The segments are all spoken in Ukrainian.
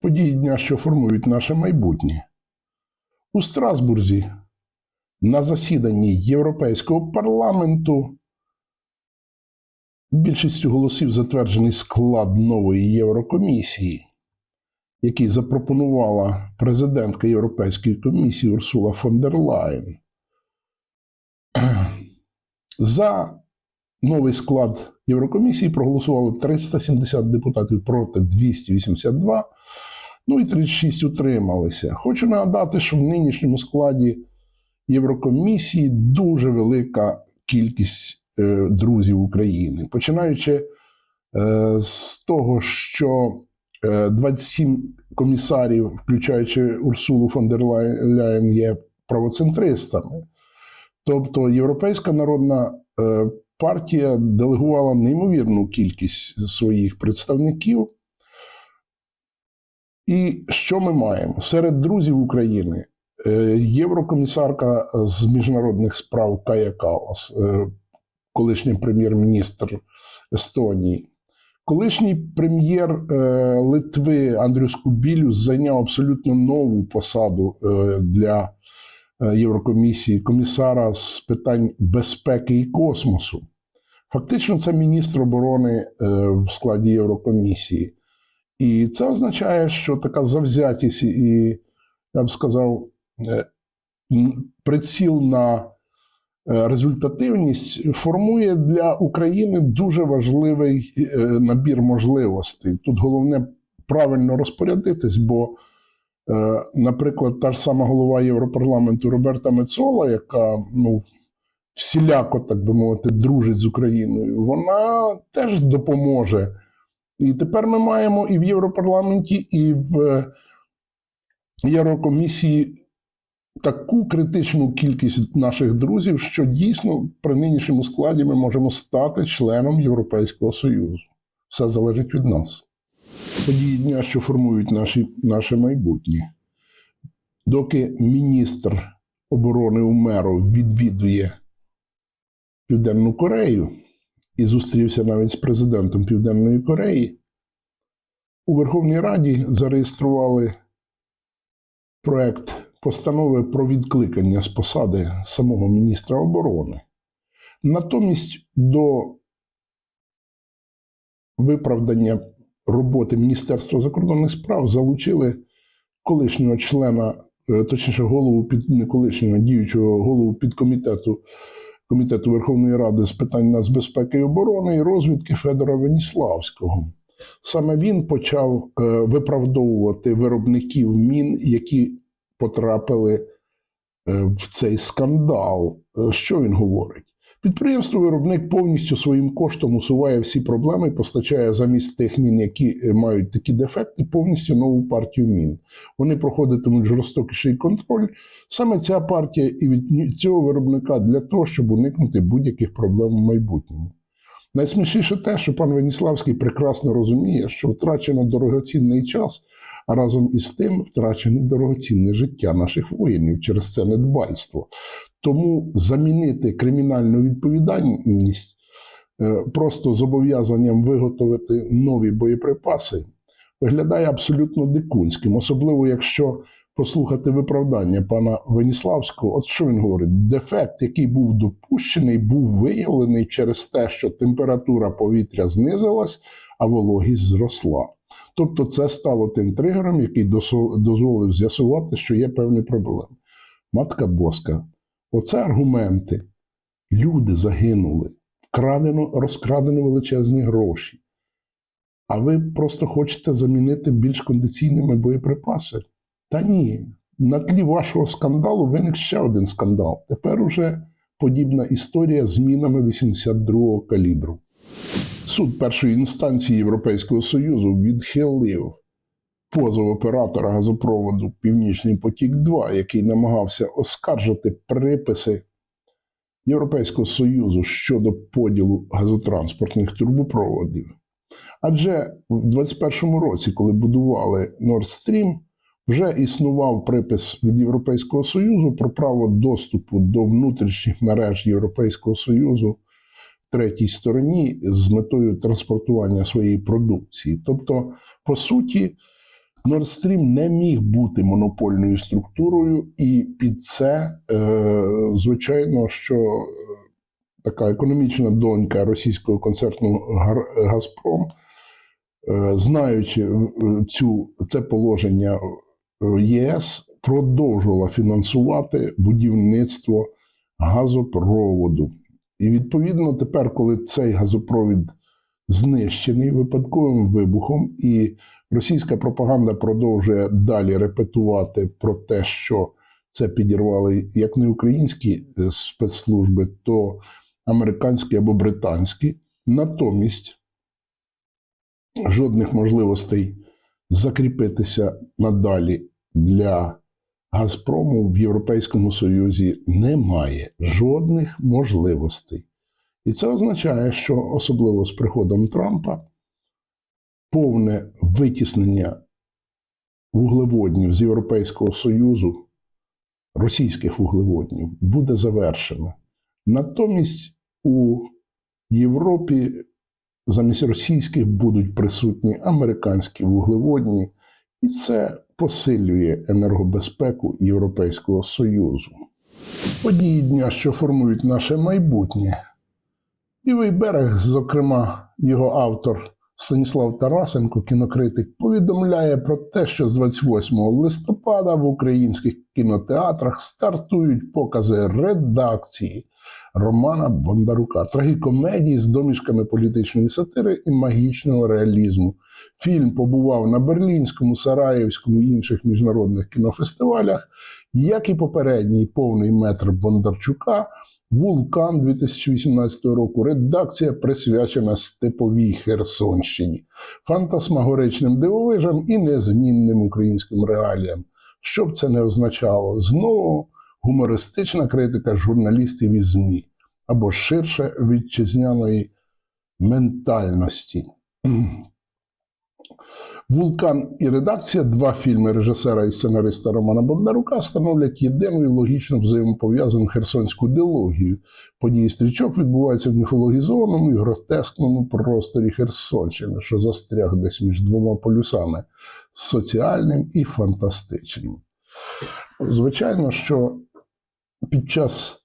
Події дня, що формують наше майбутнє. У Страсбурзі на засіданні Європейського парламенту більшістю голосів затверджений склад нової Єврокомісії, який запропонувала президентка Європейської комісії Урсула фон дер Лаєн. За новий склад Єврокомісії проголосувало 370 депутатів проти 282, ну і 36 утрималися. Хочу нагадати, що в нинішньому складі Єврокомісії дуже велика кількість е, друзів України, починаючи е, з того, що 27 комісарів, включаючи Урсулу фон дер Ляєн, є правоцентристами. Тобто Європейська народна е, партія делегувала неймовірну кількість своїх представників. І що ми маємо? Серед друзів України е, єврокомісарка з міжнародних справ Кая Калас, е, колишній прем'єр-міністр Естонії. Колишній прем'єр е, Литви Андрюс Кубілюс зайняв абсолютно нову посаду е, для е, Єврокомісії комісара з питань безпеки і космосу. Фактично, це міністр оборони в складі Єврокомісії. І це означає, що така завзятість і, я б сказав, приціл на результативність формує для України дуже важливий е, набір можливостей. Тут головне правильно розпорядитись, бо, е, наприклад, та ж сама голова Європарламенту Роберта Мецола, яка ну, всіляко, так би мовити, дружить з Україною, вона теж допоможе. І тепер ми маємо і в Європарламенті, і в е, Єврокомісії таку критичну кількість наших друзів, що дійсно при нинішньому складі ми можемо стати членом Європейського Союзу. Все залежить від нас. Події дня, що формують наші, наше майбутнє. Доки міністр оборони Умеров відвідує Південну Корею і зустрівся навіть з президентом Південної Кореї, у Верховній Раді зареєстрували проект постанови про відкликання з посади самого міністра оборони. Натомість до виправдання роботи Міністерства закордонних справ залучили колишнього члена, е, точніше, голову під не колишнього діючого голову підкомітету Комітету Верховної Ради з питань нацбезпеки і оборони і розвідки Федора Веніславського. Саме він почав е, виправдовувати виробників мін, які потрапили е, в цей скандал. Е, Що він говорить? Підприємство-виробник повністю своїм коштом усуває всі проблеми постачає замість тих мін, які е, мають такі дефекти, повністю нову партію мін. Вони проходитимуть жорстокіший контроль. Саме ця партія і від цього виробника для того, щоб уникнути будь-яких проблем в майбутньому. Найсмішніше те, що пан Веніславський прекрасно розуміє, що втрачено дорогоцінний час, а разом із тим втрачено дорогоцінне життя наших воїнів через це недбальство. Тому замінити кримінальну відповідальність е, просто зобов'язанням виготовити нові боєприпаси виглядає абсолютно дикунським, особливо якщо послухати виправдання пана Веніславського. От що він говорить? Дефект, який був допущений, був виявлений через те, що температура повітря знизилась, а вологість зросла. Тобто, це стало тим тригером, який дозволив з'ясувати, що є певні проблеми. Матка Боска, оце аргументи. Люди загинули, вкрадено, розкрадено величезні гроші. А ви просто хочете замінити більш кондиційними боєприпаси? Та ні. На тлі вашого скандалу виник ще один скандал. Тепер уже подібна історія з мінами 82-го калібру. Суд першої інстанції Європейського Союзу відхилив позов оператора газопроводу Північний потік-2, який намагався оскаржити приписи Європейського Союзу щодо поділу газотранспортних трубопроводів. Адже в 21-му році, коли будували Nord Stream, Вже існував припис від Європейського Союзу про право доступу до внутрішніх мереж Європейського Союзу в третій стороні з метою транспортування своєї продукції. Тобто, по суті, Nord Stream не міг бути монопольною структурою, і під це, е, звичайно, що е, така економічна донька російського концерну «Гар- Газпром, е, знаючи цю, це положення ЄС, продовжувала фінансувати будівництво газопроводу. І відповідно, тепер, коли цей газопровід знищений випадковим вибухом, і російська пропаганда продовжує далі репетувати про те, що це підірвали як не українські е, спецслужби, то американські або британські. Натомість жодних можливостей закріпитися надалі для Газпрому в Європейському Союзі немає жодних можливостей. І це означає, що особливо з приходом Трампа повне витіснення вуглеводнів з Європейського Союзу, російських вуглеводнів, буде завершено. Натомість у Європі замість російських будуть присутні американські вуглеводні, і це посилює енергобезпеку Європейського Союзу. Події дня, що формують наше майбутнє. Лівий берег, зокрема, його автор Станіслав Тарасенко, кінокритик, повідомляє про те, що з 28 листопада в українських кінотеатрах стартують покази редакції Романа Бондарука, трагікомедії з домішками політичної сатири і магічного реалізму. Фільм побував на Берлінському, Сараївському і інших міжнародних кінофестивалях, як і попередній повний метр Бондарчука. Вулкан 2018 року. Редакція присвячена степовій Херсонщині, фантасмагоричним дивовижам і незмінним українським реаліям. Що б це не означало? Знову гумористична критика журналістів і ЗМІ або ширше вітчизняної ментальності. Вулкан і редакція, два фільми режисера і сценариста Романа Бондарука становлять єдину і логічно взаємопов'язану херсонську дилогію. Події стрічок відбуваються в міфологізованому і гротескному просторі Херсонщини, що застряг десь між двома полюсами соціальним і фантастичним. Звичайно, що під час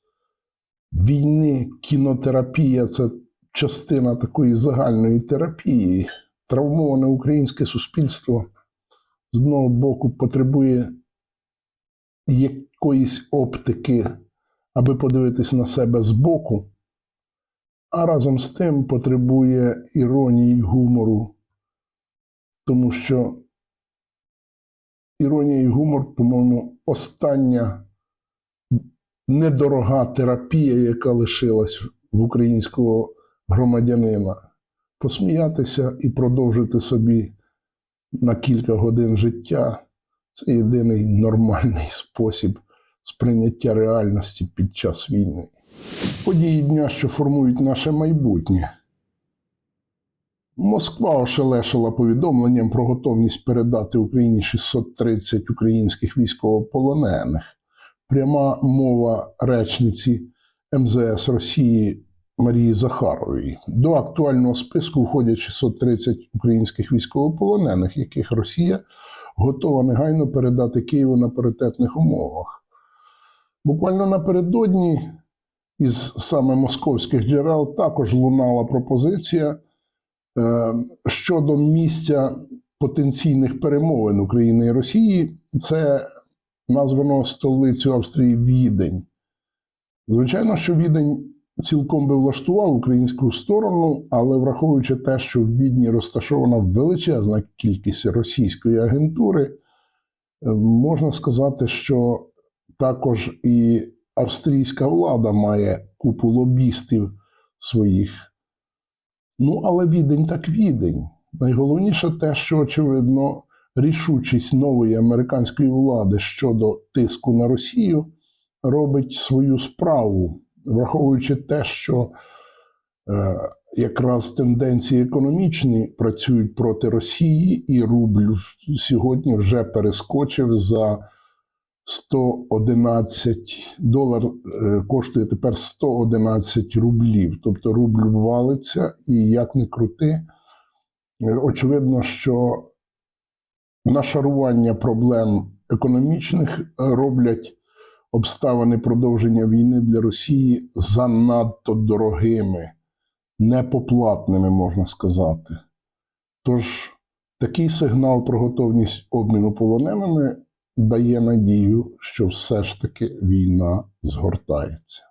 війни кінотерапія це частина такої загальної терапії травмоване українське суспільство з одного боку потребує якоїсь оптики, аби подивитись на себе збоку, а разом з тим потребує іронії гумору, тому що іронія і гумор, по-моєму, остання недорога терапія, яка лишилась в українського громадянина посміятися і продовжити собі на кілька годин життя це єдиний нормальний спосіб сприйняття реальності під час війни. Події дня, що формують наше майбутнє. Москва ошелешила повідомленням про готовність передати Україні 630 українських військовополонених. Пряма мова речниці МЗС Росії Марії Захарової. До актуального списку входять 630 українських військовополонених, яких Росія готова негайно передати Києву на паритетних умовах. Буквально напередодні із саме московських джерел також лунала пропозиція е, щодо місця потенційних перемовин України і Росії. Це названо столицю Австрії Відень. Звичайно, що Відень цілком би влаштував українську сторону, але враховуючи те, що в Відні розташована величезна кількість російської агентури, е, можна сказати, що також і австрійська влада має купу лобістів своїх. Ну, але відень так відень. Найголовніше те, що, очевидно, рішучість нової американської влади щодо тиску на Росію робить свою справу враховуючи те, що е, якраз тенденції економічні працюють проти Росії, і рубль сьогодні вже перескочив за 111 долар е, коштує тепер 111 рублів. Тобто рубль валиться, і як не крути, очевидно, що нашарування проблем економічних е, роблять обставини продовження війни для Росії занадто дорогими, непоплатними, можна сказати. Тож такий сигнал про готовність обміну полоненими дає надію, що все ж таки війна згортається.